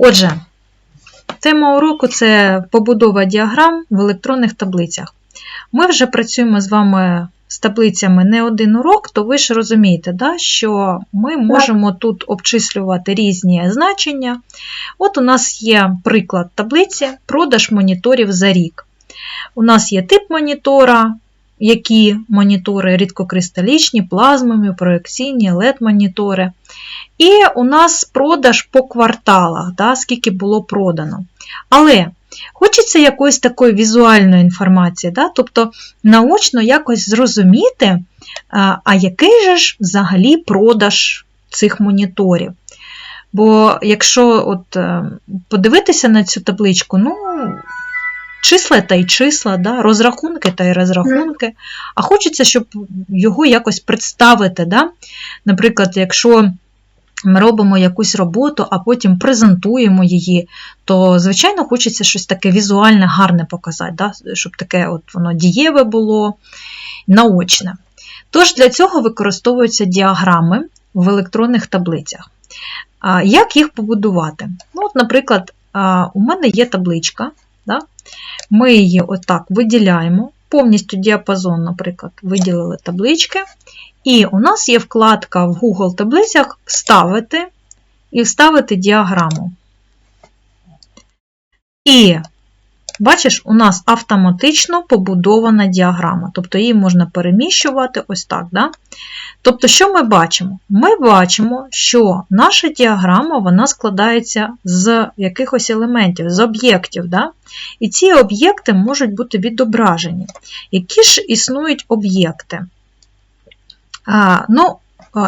Отже, тема уроку це побудова діаграм в електронних таблицях. Ми вже працюємо з вами з таблицями не один урок, то ви ж розумієте, да, що ми можемо тут обчислювати різні значення. От у нас є приклад таблиці продаж моніторів за рік. У нас є тип монітора, які монітори рідкокристалічні, плазмові, проекційні, LED-монітори. І у нас продаж по кварталах, да, скільки було продано. Але хочеться якоїсь такої візуальної інформації, да, тобто наочно якось зрозуміти, а, а який же ж взагалі продаж цих моніторів. Бо якщо от е, подивитися на цю табличку, ну, числа та й числа, да, розрахунки та й розрахунки, а хочеться, щоб його якось представити. Да? Наприклад, якщо ми робимо якусь роботу, а потім презентуємо її, то, звичайно, хочеться щось таке візуальне, гарне показати, да? щоб таке от воно дієве було, наочне. Тож для цього використовуються діаграми в електронних таблицях. Як їх побудувати? Ну, от, Наприклад, у мене є табличка, да? ми її отак виділяємо, повністю діапазон, наприклад, виділили таблички. І у нас є вкладка в Google таблицях Вставити і вставити діаграму. І бачиш, у нас автоматично побудована діаграма, тобто її можна переміщувати ось так. Да? Тобто, що ми бачимо? Ми бачимо, що наша діаграма вона складається з якихось елементів, з об'єктів. Да? І ці об'єкти можуть бути відображені. Які ж існують об'єкти? Ну,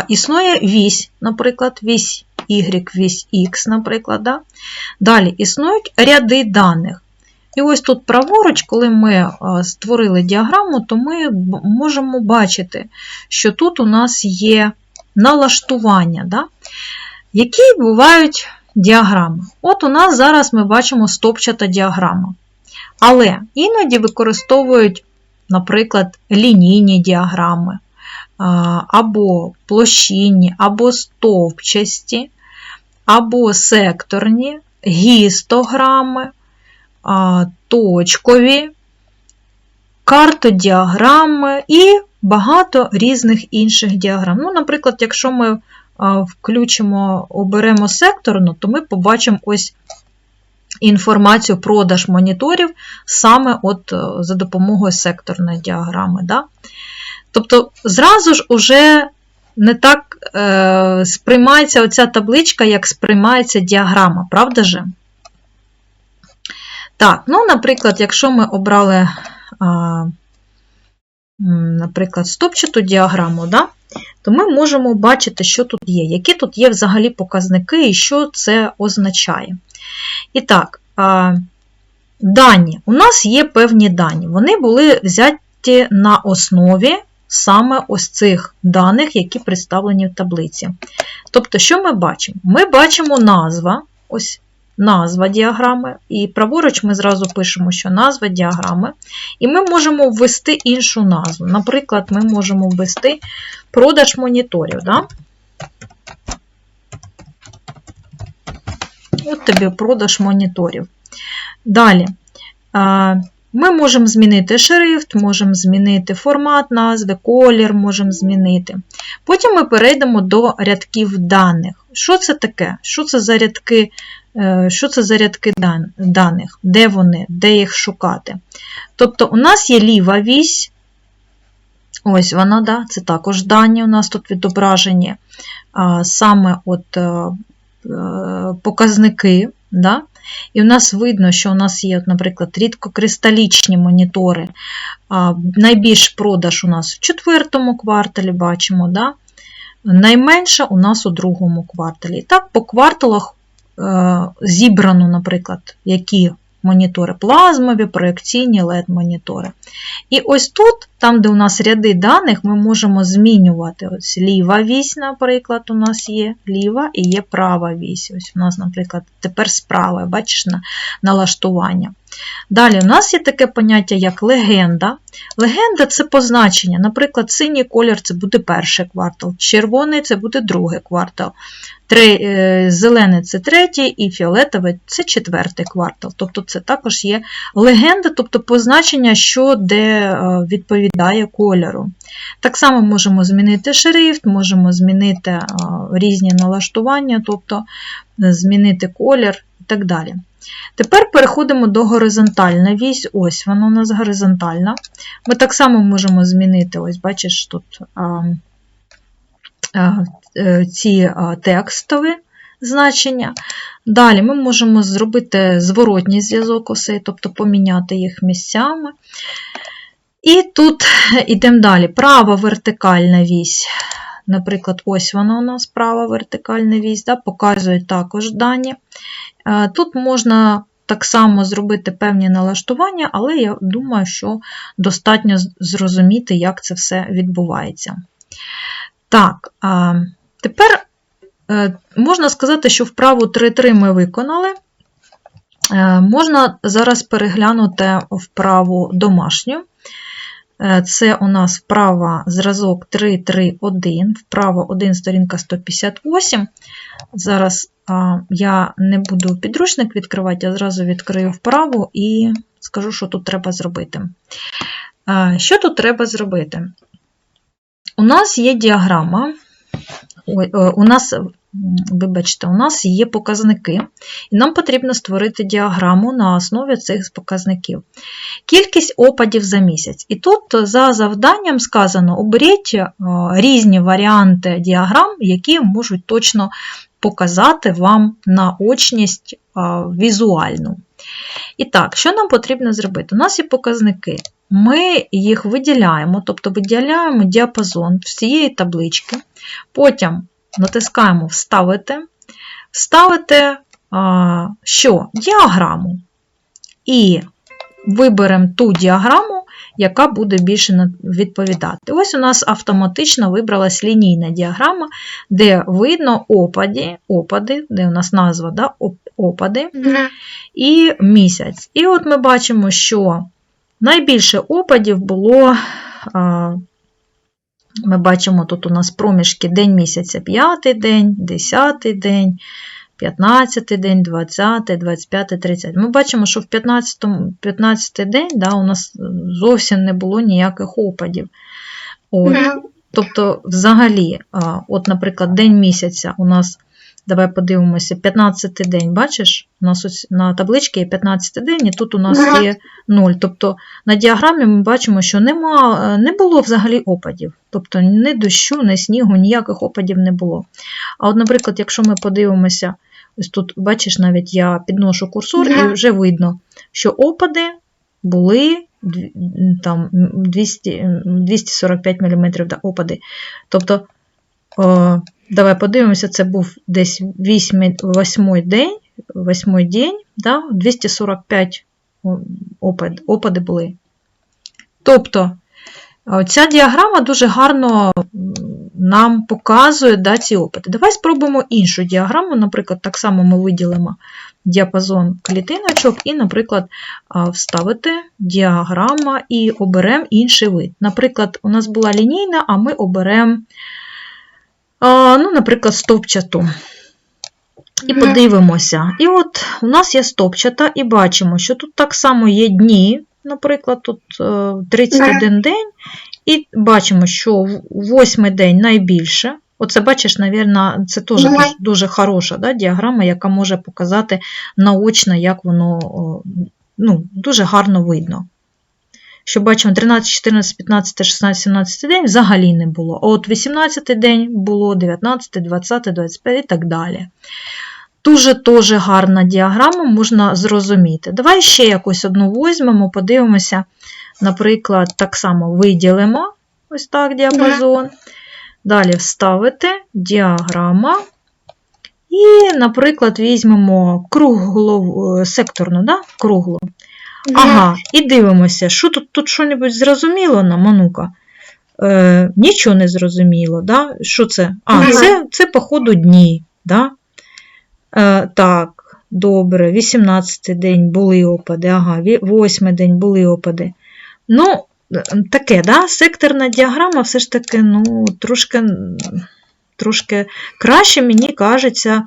Існує вісь, наприклад, вісь Y, вісь X, наприклад. Да? Далі існують ряди даних. І ось тут праворуч, коли ми створили діаграму, то ми можемо бачити, що тут у нас є налаштування, да? які бувають діаграми. От у нас зараз ми бачимо стопчата діаграма. Але іноді використовують, наприклад, лінійні діаграми або площинні, або стовпчасті, або секторні, гістограми, точкові, картодіаграми і багато різних інших діаграм. Ну, Наприклад, якщо ми включимо, оберемо секторну, то ми побачимо ось інформацію продаж моніторів саме от е, за допомогою секторної діаграми. Да? Тобто, зразу ж уже не так е, сприймається оця табличка, як сприймається діаграма, правда же? Так, ну, наприклад, якщо ми обрали, наприклад, стопчату діаграму, да, то ми можемо бачити, що тут є, які тут є взагалі показники і що це означає. І так, дані. У нас є певні дані. Вони були взяті на основі саме ось цих даних, які представлені в таблиці. Тобто, що ми бачимо? Ми бачимо назва, ось назва діаграми, і праворуч ми зразу пишемо, що назва діаграми, і ми можемо ввести іншу назву. Наприклад, ми можемо ввести продаж моніторів. Да? От тобі продаж моніторів. Далі. Ми можемо змінити шрифт, можемо змінити формат назви, колір можемо змінити. Потім ми перейдемо до рядків даних. Що це таке? Що це за рядки що це за рядки даних? Де вони, де їх шукати? Тобто, у нас є ліва вісь, ось вона, да, це також дані, у нас тут відображені саме от е, е, показники. Да? І в нас видно, що у нас є, наприклад, рідкокристалічні монітори. Найбільш продаж у нас в четвертому кварталі бачимо. Да? Найменше у нас у другому кварталі. І так, по кварталах е, зібрано, наприклад, які монітори плазмові, проекційні LED-монітори. І ось тут там, де у нас ряди даних, ми можемо змінювати. Ось ліва вісь, наприклад, у нас є ліва і є права вісь. Ось у нас, наприклад, тепер справа, бачиш, на налаштування. Далі у нас є таке поняття, як легенда. Легенда це позначення. Наприклад, синій колір це буде перший квартал, червоний це буде другий квартал, е, зелений це третій і фіолетовий це четвертий квартал. Тобто це також є легенда, тобто позначення, що де е, відповідає кольору. Так само можемо змінити шрифт, можемо змінити е, різні налаштування, тобто е, змінити колір і так далі. Тепер переходимо до горизонтальна вісь. Ось вона у нас горизонтальна. Ми так само можемо змінити, ось бачиш, тут е, ці текстові значення. Далі ми можемо зробити зворотній зв'язок осей, тобто поміняти їх місцями. І тут йдемо далі. Права вертикальна вісь. Наприклад, ось вона у нас права вертикальна вісь, да, показує також дані. Е, Тут можна так само зробити певні налаштування, але я думаю, що достатньо зрозуміти, як це все відбувається. Так, тепер е, можна сказати, що вправу 3.3 ми виконали. Е, Можна зараз переглянути вправу домашню. Е, Це у нас вправа зразок 3.3.1, вправа 1, сторінка 158. Зараз я не буду підручник відкривати, я зразу відкрию вправу і скажу, що тут треба зробити. А, Що тут треба зробити? У нас є діаграма. Е, у нас, вибачте, у нас є показники, і нам потрібно створити діаграму на основі цих показників. Кількість опадів за місяць. І тут за завданням сказано: оберіть е, різні варіанти діаграм, які можуть точно показати вам наочність е, візуальну. І так, що нам потрібно зробити? У нас є показники. Ми їх виділяємо, тобто виділяємо діапазон всієї таблички, потім натискаємо Вставити, вставити що? Діаграму. І виберемо ту діаграму, яка буде більше відповідати. Ось у нас автоматично вибралась лінійна діаграма, де видно опади, опади, де у нас назва да, опади і місяць. І от ми бачимо, що найбільше опадів було. Ми бачимо, тут у нас проміжки день місяця, 5 день, 10 день, 15 день, 20, 25, 30. Ми бачимо, що в 15, 15 день да, у нас зовсім не було ніяких опадів. От. Тобто, взагалі, от, наприклад, день місяця у нас, давай подивимося, 15 день, бачиш, у нас ось на табличці є 15 день, і тут у нас є 0. Тобто на діаграмі ми бачимо, що нема, е, не було взагалі опадів. Тобто ні дощу, ні снігу, ніяких опадів не було. А от, наприклад, якщо ми подивимося, ось тут, бачиш, навіть я підношу курсор, і вже видно, що опади були там 200, 245 мм да, опади. Тобто, о, давай подивимося, це був десь 8, 8 день, 8 день, да, 245 опад, опади були. Тобто, ця діаграма дуже гарно нам показує да, ці опади. Давай спробуємо іншу діаграму. Наприклад, так само ми виділимо діапазон клітиночок і, наприклад, вставити діаграма і оберемо інший вид. Наприклад, у нас була лінійна, а ми оберемо, ну, наприклад, стовпчату. І подивимося. І от у нас є стопчата, і бачимо, що тут так само є дні, наприклад, тут е, 31 день, і бачимо, що восьмий день найбільше. Оце, бачиш, навірно, це теж дуже хороша да, діаграма, яка може показати наочно, як воно ну, дуже гарно видно. Що бачимо, 13, 14, 15, 16, 17 день взагалі не було. А от 18 день було, 19, 20, 25 і так далі. Дуже теж гарна діаграма, можна зрозуміти. Давай ще якусь одну візьмемо, подивимося. Наприклад, так само виділимо ось так діапазон. Далі вставити діаграма. І, наприклад, візьмемо круглу, е, секторну, да? круглу. Ага, і дивимося, що тут, тут що-небудь зрозуміло нам, Манука? Е, нічого не зрозуміло, да? Що це? А, Ага. це, це по ходу дні, да? Е, так, добре, 18-й день були опади, ага, 8 день були опади. Ну, таке, да? секторна діаграма все ж таки, ну, трошки, трошки краще, мені кажеться,